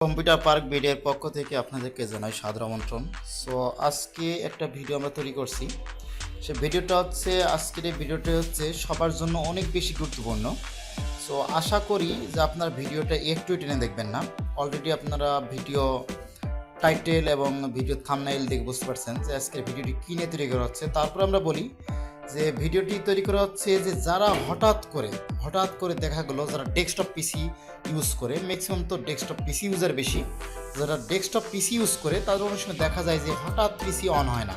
Computer park বিডিএর পক্ষ থেকে আপনাদেরকে জানাই সাদর আমন্ত্রণ। সো আজকে একটা ভিডিও আমরা তৈরি করছি। সে ভিডিওটা হচ্ছে, আজকের এই ভিডিওটা হচ্ছে সবার জন্য অনেক বেশি গুরুত্বপূর্ণ। সো আশা করি যে আপনার ভিডিওটা একটু টেনে দেখবেন না। অলরেডি আপনারা ভিডিও টাইটেল এবং ভিডিও থামনাইল দেখে বুঝতে পারছেন যে আজকের ভিডিওটি কী নিয়ে তৈরি করা হচ্ছে। তারপর আমরা বলি যে ভিডিওটি তৈরি করা হচ্ছে যে যারা হঠাৎ করে হঠাৎ করে দেখা গেলো যারা ডেস্কটপ পিসি ইউজ করে ম্যাক্সিমাম তো ডেস্কটপ পিসি ইউজার বেশি, যারা ডেস্কটপ পিসি ইউজ করে, তাদের অনেক সময় দেখা যায় যে হঠাৎ পিসি অন হয় না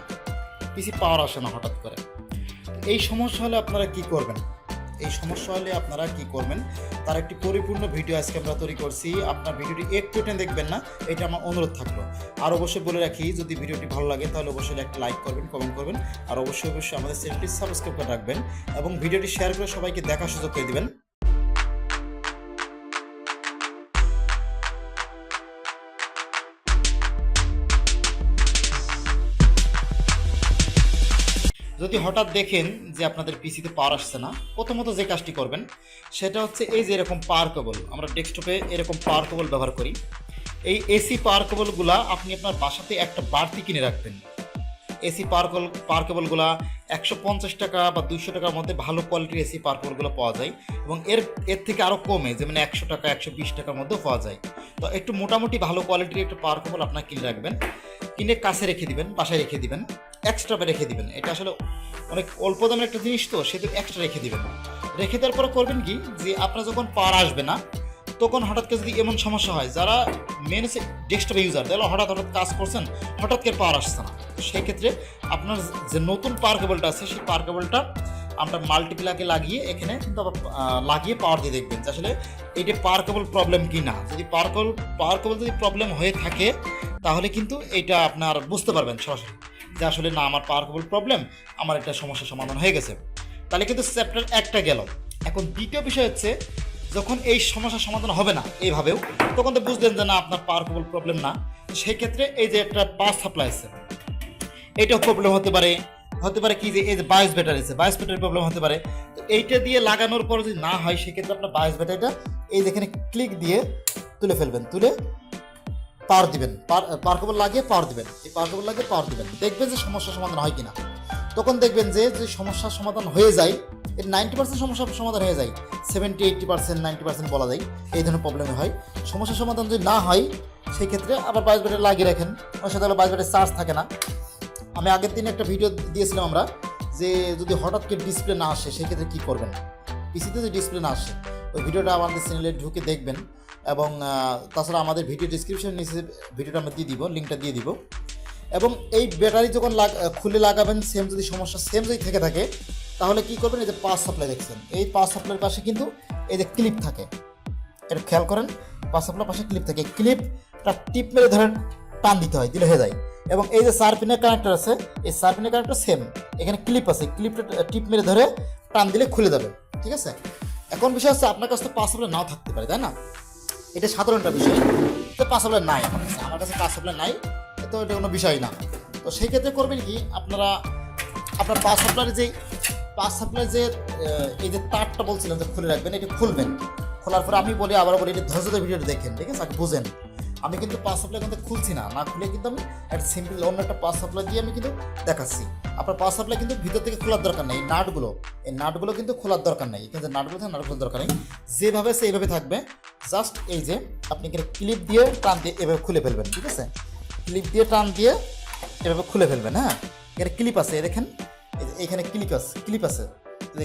পিসি পাওয়ার আসে না হঠাৎ করে। এই সমস্যা হলে আপনারা কি করবেন? এই সমস্যা হলে আপনারা কি করবেন? তার একটি পরিপূর্ণ ভিডিও আজকে আমরা তৈরি করছি। আপনার ভিডিওটি একটু টেনে দেখবেন না, এটা আমার অনুরোধ থাকল। আর অবশ্যই বলে রাখি, যদি ভিডিওটি ভালো লাগে, তাহলে অবশ্যই একটা লাইক করবেন কমেন্ট করবেন। আর অবশ্যই অবশ্যই আমাদের চ্যানেলটি সাবস্ক্রাইব করে রাখবেন এবং ভিডিওটি শেয়ার করে সবাইকে দেখার সুযোগ করে দিবেন। যদি হঠাৎ দেখেন যে আপনাদের পিসিতে পাওয়ার আসছে না, প্রথমত যে কাজটি করবেন, সেটা হচ্ছে এই যে এরকম পাওয়ার কেবল, আমরা ডেস্কটপে এরকম পাওয়ার কেবল ব্যবহার করি। এই এসি পাওয়ার কেবলগুলা আপনি আপনার বাসাতে একটা বাড়তি কিনে রাখবেন। এসি পাওয়ার কেবল, পাওয়ার কেবলগুলা একশো পঞ্চাশ টাকা বা দুইশো টাকার মধ্যে ভালো কোয়ালিটির এসি পাওয়ার কেবলগুলো পাওয়া যায় এবং এর এর থেকে আরও কমে, যেমন একশো টাকা, একশো বিশ টাকার মধ্যেও পাওয়া যায়। তো একটু মোটামুটি ভালো কোয়ালিটির একটা পাওয়ার কেবল আপনার কিনে রাখবেন। কিনে কাছে রেখে দিবেন, বাসায় রেখে দিবেন। এক্সট্রাপে রেখে দিবেন। এটা আসলে অনেক অল্প দামের একটা জিনিস তো সেটা এক্সট্রা রেখে দিবেন। রেখে দেওয়ার পরে করবেন কি? যে আপনার যখন পাওয়ার আসবে না, তখন হঠাৎ করে যদি এমন সমস্যা হয়, যারা মেন হচ্ছে ডেস্কটপ ইউজার তাহলে হঠাৎ হঠাৎ কাজ করছেন, হঠাৎ করে পাওয়ার আসছে না। তো সেই ক্ষেত্রে আপনার যে নতুন পাওয়ার কেবলটা আছে, সেই পাওয়ার কেবলটা আমরা মাল্টিপ্লাকে লাগিয়ে এখানে কিন্তু আবার লাগিয়ে পাওয়ার দিয়ে দেখবেন আসলে এইটা পাওয়ার কেবল প্রবলেম কি না। যদি পাওয়ার কেবল পাওয়ার কেবল যদি প্রবলেম হয়ে থাকে, তাহলে কিন্তু এটা আপনার বুঝতে পারবেন সরাসরি। যে আসলে না, আমার পাওয়ার কেবল প্রবলেম আমার একটা সমস্যার সমাধান হয়ে গেছে। তাহলে কিন্তু চ্যাপ্টার একটা গেল। এখন দ্বিতীয় বিষয় হচ্ছে, যখন এই সমস্যার সমাধান হবে না এইভাবেও তখন তো বুঝলেন যে না, আপনার পাওয়ার কেবল প্রবলেম না। তো সেই ক্ষেত্রে এই যে একটা পাওয়ার সাপ্লাই আছে, এটাও প্রবলেম হতে পারে। হতে পারে কি যে এই যে বায়োস ব্যাটারি আছে বায়োস ব্যাটারি প্রবলেম হতে পারে। তো এইটা দিয়ে লাগানোর পর যদি না হয়, সেক্ষেত্রে আপনার বায়োস ব্যাটারিটা এই যেখানে ক্লিক দিয়ে তুলে ফেলবেন। তুলে পাওয়ার দিবেন, পাওয়ার কেবল লাগিয়ে পাওয়ার দিবেন। এই পাওয়ার কেবল লাগিয়ে পাওয়ার দিবেন। দেখবেন যে সমস্যার সমাধান হয় কিনা। তখন দেখবেন যে যে সমস্যার সমাধান হয়ে যায়, এর নাইনটি পার্সেন্ট সমস্যার সমাধান হয়ে যায়। Seventy eighty percent ninety percent বলা যায়, এই ধরনের প্রবলেম হয়। সমস্যার সমাধান যদি না হয় সেই ক্ষেত্রে আবার বাইশ ব্যাটারি লাগিয়ে রাখেন। ওর সাথে হলো বাইশ ব্যাটারি চার্জ থাকে না। আমি আগের দিন একটা ভিডিও দিয়েছিলাম আমরা, যে যদি হঠাৎ করে ডিসপ্লে না আসে, সেক্ষেত্রে কী করবেন? পিসিতে যদি ডিসপ্লে না আসে, ওই ভিডিওটা আমাদের চ্যানেলে ঢুকে দেখবেন। এবং তাছাড়া আমাদের ভিডিও ডিসক্রিপশন নিচে ভিডিওটা আমরা দিয়ে দিব লিঙ্কটা দিয়ে দিব। এবং এই ব্যাটারি যখন খুলে লাগাবেন সেম যদি সমস্যা সেম যদি থেকে থাকে, তাহলে কি করবেন, এই যে পাওয়ার সাপ্লাই দেখছেন। এই পাওয়ার সাপ্লাইয়ের পাশে কিন্তু এই যে ক্লিপ থাকে। এটা খেয়াল করেন পাওয়ার সাপ্লাইয়ের পাশে ক্লিপ থাকে। ক্লিপটা টিপ মেরে ধরেন, টান দিতে হয়, দিলে হয়ে যায়। এবং এই যে চার পিনের কানেক্টর আছে, এই চার পিনের কানেক্টর সেম এখানে ক্লিপ আছে ক্লিপটা টিপ মেরে ধরে, টান দিলে খুলে যাবে। ঠিক আছে? এখন বিষয় হচ্ছে, আপনার কাছে তো পাওয়ার সাপ্লাই নাও থাকতে পারে, তাই না? এটা সাধারণ একটা বিষয়। তো পাঁচ সাপ্লাই নাই আমার কাছে। আমার কাছে পাঁচ সাপ্লাই নাই, তো এটা কোনো বিষয় না। তো সেই ক্ষেত্রে করবেন কি, আপনারা, আপনার পাঁচ সাপ্লাইয়ের যে, পাঁচ সাপ্লাই যে এই যে তারটা বলছিলাম যে খুলে রাখবেন, এটা খুলবেন। খোলার পরে আমি বলি, আবার বলি, এটা ধৈর্য ধরে ভিডিওটা দেখেন, ঠিক আছে? বুঝেন। আমি কিন্তু পাঁচ সাপ্লাই কিন্তু খুলছি না। না খুলে কিন্তু আমি একটা সিম্পল অন্য একটা পাঁচ সাপ্লাই দিয়ে আমি কিন্তু দেখাচ্ছি। আপনার পাঁচ সাপ্লাই কিন্তু ভিতর থেকে খোলার দরকার নেই, নাটগুলো। এই নাটগুলো কিন্তু খোলার দরকার নেই। কিন্তু নাটগুলো থাকে, নাটগুলোর দরকার নেই। যেভাবে সেইভাবে থাকবে জাস্ট এই যে, আপনি এখানে ক্লিপ দিয়ে টান দিয়ে এভাবে খুলে ফেলবেন, ঠিক আছে? ক্লিপ দিয়ে টান দিয়ে এভাবে খুলে ফেলবেন হ্যাঁ? এখানে ক্লিপ আছে দেখেন। এখানে ক্লিপ আছে ক্লিপ আছে।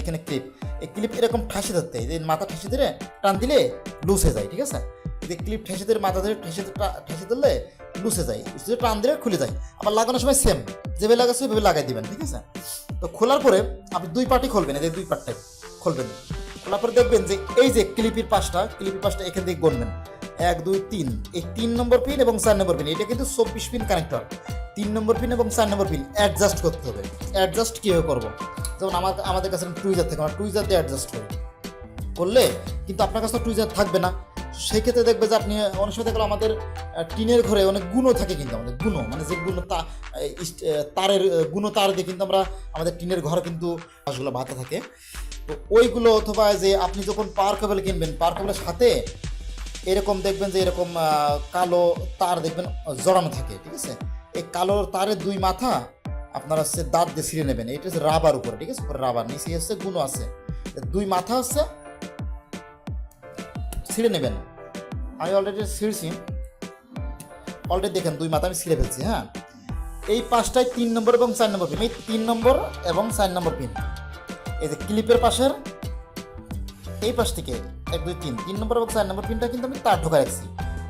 এখানে ক্লিপ এই ক্লিপ এরকম ঠাসে ধরতে, এই মাথা ঠেসে ধরে টান দিলে লুজ হয়ে যায়, ঠিক আছে? যে ক্লিপ ঠেসে ধরে মাথা ধরে ঠেসে ঠেসে ধরলে লুজে যায়। শুধু টান দিলে খুলে যায়। আবার লাগানোর সময় সেম যেভাবে লাগাচ্ছে ওইভাবে লাগাই দিবেন, ঠিক আছে? তো খোলার পরে আপনি দুই পার্টি খুলবেন যে দুই পার্টটাই খুলবেন। খোলার দেখবেন যে এই যে ক্লিপির পাশটা ক্লিপির পাশটা এখান থেকে গণবেন। এক, দুই, তিন। এই তিন নম্বর পিন এবং চার নম্বর পিন এটা কিন্তু চব্বিশ পিন কানেক্টর তিন নম্বর পিন এবং চার নম্বর পিন অ্যাডজাস্ট করতে হবে। অ্যাডজাস্ট কীভাবে করব? যেমন আমার, আমাদের কাছে টুইজার থাকে, আমরা টুইজার দিয়ে অ্যাডজাস্ট করি করলে কিন্তু আপনার কাছে টুইজার থাকবে না। সেই ক্ষেত্রে দেখবে যে আপনি, অনেক সময় দেখল আমাদের টিনের ঘরে অনেক গুণও থাকে কিন্তু আমাদের, গুণও। মানে যে গুণ তারের গুণো তার দিয়ে কিন্তু আমরা আমাদের টিনের ঘর কিন্তু বাঁশগুলো বাতা থাকে। তো ওইগুলো অথবা যে আপনি যখন পাওয়ার কেবল কিনবেন পাওয়ার কেবলের সাথে এরকম দেখবেন যে এরকম কালো তার দেখবেন জড়ানো থাকে, ঠিক আছে? এই কালো তারের দুই মাথা আপনার হচ্ছে দাঁত দিয়ে ছিঁড়ে নেবেন। এটা হচ্ছে রাবার উপরে, ঠিক আছে? উপরে রাবার, নিচে হচ্ছে গুণো আছে। দুই মাথা হচ্ছে ছিঁড়ে নেবেন। আমি অলরেডি ছিঁড়ছি। অলরেডি দেখেন দুই মাথা আমি ছিঁড়ে ফেলছি হ্যাঁ? এই পাঁচটায় তিন নম্বর এবং চার নম্বর পিন এই তিন নম্বর এবং চার নম্বর পিন এই যে ক্লিপের পাশের, এই পাশ থেকে এক, দুই, তিন তিন নম্বর এবং চার নম্বর পিনটা কিন্তু আমি তার ঢোকা রাখছি।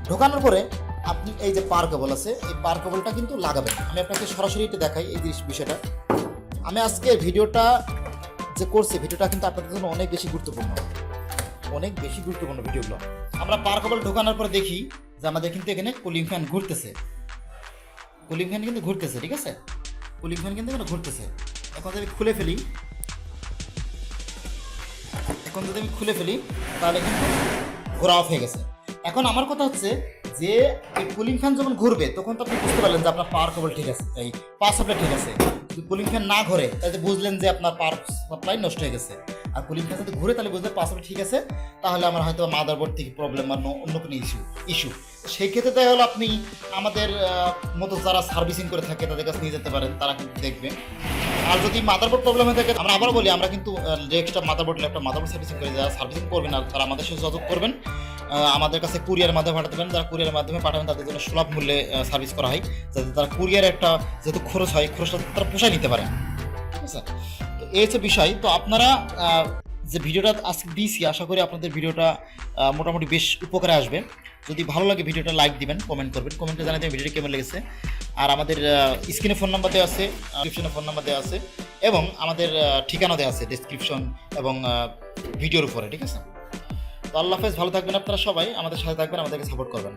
ঢোকানোর পরে আপনি এই যে পার কেবল আছে, এই পার কেবলটা কিন্তু লাগাবেন। আমি আপনাকে সরাসরি এটা দেখাই এই বিষয়টা। আমি আজকে ভিডিওটা যে করছি, ভিডিওটা কিন্তু আপনাদের জন্য অনেক বেশি গুরুত্বপূর্ণ। অনেক বেশি গুরুত্বপূর্ণ ভিডিওগুলো। আমরা পার কেবল ঢোকানোর পরে দেখি যে আমাদের কিন্তু এখানে কুলিং ফ্যান ঘুরতেছে। কুলিং ফ্যান কিন্তু ঘুরতেছে, ঠিক আছে? কুলিং ফ্যান কিন্তু এখানে ঘুরতেছে। এখন যদি খুলে ফেলি এখন যদি আমি খুলে ফেলি, তাহলে কিন্তু ঘোরা অফ হয়ে গেছে। এখন আমার কথা হচ্ছে যে, এই কুলিং ফ্যান যখন ঘুরবে, তখন তো আপনি বুঝতে পারলেন যে আপনার পাওয়ার কেবল ঠিক আছে, এই পাওয়ার সাপ্লাই ঠিক আছে। যদি কুলিং ফ্যান না ঘোরে, তাহলে বুঝলেন যে আপনার পাওয়ার সাপ্লাই নষ্ট হয়ে গেছে। আর কুলিং ফ্যান যদি ঘুরে, তাহলে বুঝলেন পাওয়ার ঠিক আছে, তাহলে আমার হয়তো মাদারবোর্ড থেকে প্রবলেম বা অন্য কোনো ইস্যু ইস্যু সেই ক্ষেত্রে তাই হলো আপনি আমাদের মতো যারা সার্ভিসিং করে থাকে, তাদের কাছে নিয়ে যেতে পারেন, তারা কিন্তু দেখবে। আর যদি মাদারবোর্ড প্রবলেম হয়ে থাকে, আমরা আবার বলি, আমরা কিন্তু extra motherboard laptop motherboard servicing করে যারা সার্ভিসিং করবেন আর তারা আমাদের সাথে যোগাযোগ করবেন আমাদের কাছে কুরিয়ার মাধ্যমে পাঠাতে পারেন। যারা কুরিয়ারের মাধ্যমে পাঠাবেন, তাদের জন্য সুলভ মূল্যে সার্ভিস করা হয়, যাতে তারা কুরিয়ার একটা যেহেতু খরচ হয়, খরচটা তারা পোষায় নিতে পারে। ঠিক আছে? তো এই হচ্ছে বিষয়। তো আপনারা যে ভিডিওটা আজকে দিয়েছি, আশা করি আপনাদের ভিডিওটা মোটামুটি বেশ উপকারে আসবে। যদি ভালো লাগে ভিডিওটা লাইক দিবেন কমেন্ট করবেন। কমেন্টে জানাতে ভিডিওটা কেমন লেগেছে। আর আমাদের স্ক্রিনে ফোন নাম্বার দেওয়া আছে ডিসক্রিপশনে ফোন নাম্বার দেওয়া আছে, এবং আমাদের ঠিকানা দেওয়া আছে ডিসক্রিপশন এবং ভিডিওর উপরে, ঠিক আছে? তো আল্লাহ হাফেজ, ভালো থাকবেন আপনারা সবাই, আমাদের সাথে থাকবেন, আমাদেরকে সাপোর্ট করবেন।